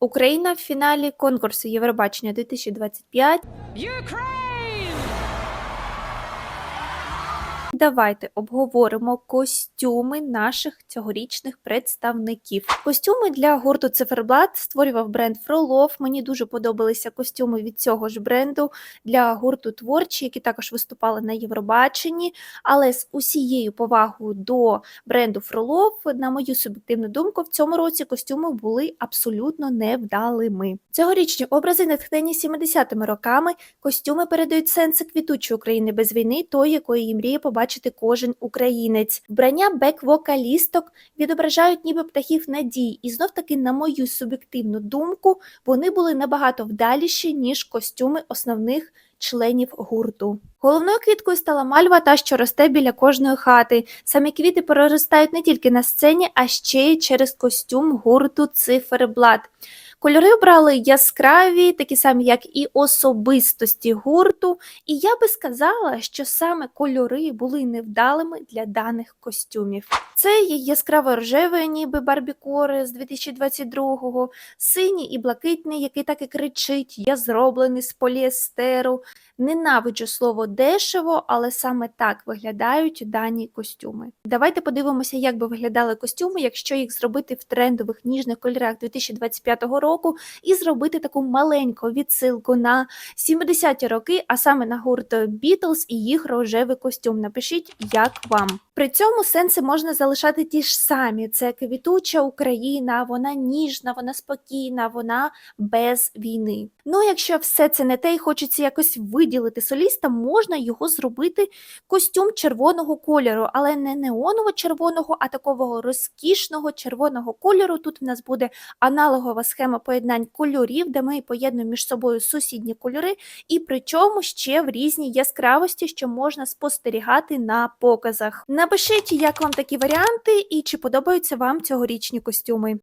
Україна в фіналі конкурсу Євробачення 2025. Давайте обговоримо костюми наших цьогорічних представників. Костюми для гурту Циферблат створював бренд Фролов. Мені дуже подобалися костюми від цього ж бренду для гурту творчі, які також виступали на Євробаченні. Але з усією повагою до бренду Фролов, на мою суб'єктивну думку, в цьому році костюми були абсолютно невдалими. Цьогорічні образи натхнені 70-ми роками. Костюми передають сенси квітучої України без війни, той, якої мріє побачити кожен українець. Вбрання бек-вокалісток відображають ніби птахів надій, і знов таки, на мою суб'єктивну думку, вони були набагато вдаліші, ніж костюми основних членів гурту. Головною квіткою стала мальва, та що росте біля кожної хати. Самі квіти проростають не тільки на сцені, а ще й через костюм гурту Циферблат. Кольори обрали яскраві, такі самі, як і особистості гурту, і я би сказала, що саме кольори були невдалими для даних костюмів. Це є яскраво рожевий, ніби барбікори з 2022-го, синій і блакитний, який так і кричить: Я зроблений з поліестеру. Ненавиджу слово дешево, але саме так виглядають дані костюми. Давайте подивимося, як би виглядали костюми, якщо їх зробити в трендових ніжних кольорах 2025 року, і зробити таку маленьку відсилку на 70-ті роки, а саме на гурт Beatles і їх рожевий костюм. Напишіть, як вам. При цьому сенси можна залишати ті ж самі: це квітуча Україна, вона ніжна, вона спокійна, вона без війни. Ну, якщо все це не те і хочеться якось виділити соліста, можна його зробити костюм червоного кольору, але не неоново-червоного, а такого розкішного червоного кольору. Тут в нас буде аналогова схема поєднань кольорів, де ми поєднуємо між собою сусідні кольори, і причому ще в різній яскравості, що можна спостерігати на показах. Напишіть, як вам такі варіанти і чи подобаються вам цьогорічні костюми.